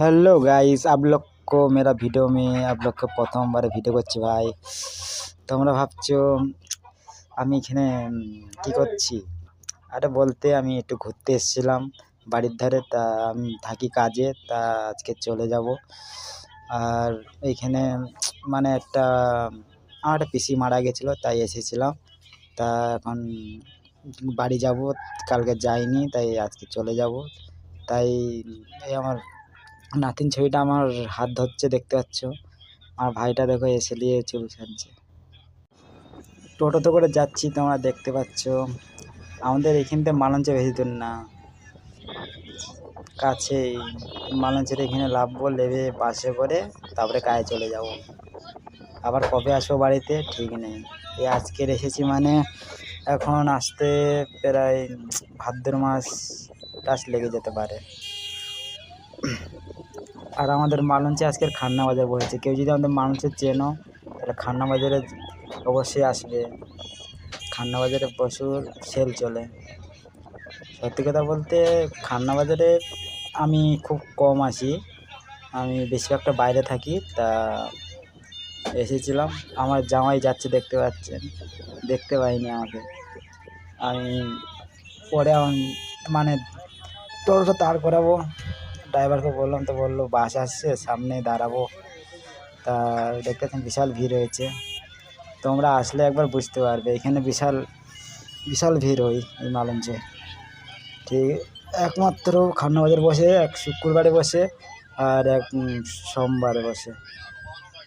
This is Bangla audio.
हेलो गाइस आप लोग को मेरा वीडियो में आप लोग को প্রথমবার ভিডিও করছি ভাই তোমরা ভাবছো আমি এখানে কী করছি আরে বলতে আমি একটু ঘুরতে এসেছিলাম বাড়ির ধারে তা আমি থাকি কাজে তা আজকে চলে যাব আর এইখানে মানে একটা আমার একটা পিসি মারা গেছিলো তাই এসেছিলাম তা এখন বাড়ি যাব কালকে যাইনি তাই আজকে চলে যাব তাই এই আমার নাতিন ছবিটা আমার হাত ধরছে, দেখতে পাচ্ছ। আমার ভাইটা দেখো এসে নিয়ে চুল ছাড়ছে। টোটোতে করে যাচ্ছি, তোমরা দেখতে পাচ্ছ। আমাদের এখান থেকে মালঞ্চে বেশি দূর না। কাছেই। মালঞ্চের এখানে নামবো নেমে বাসে করে তারপরে কাজে চলে যাব। আবার কবে আসব বাড়িতে ঠিক নেই। এই আজকের এসেছি মানে এখন আসতে প্রায় ভাদ্র মাস টাস লেগে যেতে পারে। আর আমাদের মালঞ্চে আজকের খান্না বাজার বসেছে। কেউ যদি আমাদের মালঞ্চে চেনো, তাহলে খান্না বাজারে অবশ্যই আসবে। খান্না বাজারে প্রচুর সেল চলে। সত্যি কথা বলতে, খান্না বাজারে আমি খুব কম আসি। আমি বেশিরভাগটা বাইরে থাকি, তা এসেছিলাম। আমার জামাই যাচ্ছে দেখতে পাচ্ছেন। দেখতে পাইনি আমাকে। আমি পরে মানে টোটোটা তার করাবো? ড্রাইভারকে বললাম, তো বলল, বাস আসছে, সামনে দাঁড়াবো। তা দেখতে পাচ্ছেন বিশাল ভিড় হয়েছে। তোমরা আসলে একবার বুঝতে পারবে, এখানে বিশাল বিশাল ভিড় হয় এই মালঞ্চে। ঠিক, একমাত্র খান্না বাজার বসে, এক শুক্রবারে বসে, আর এক সোমবারে বসে।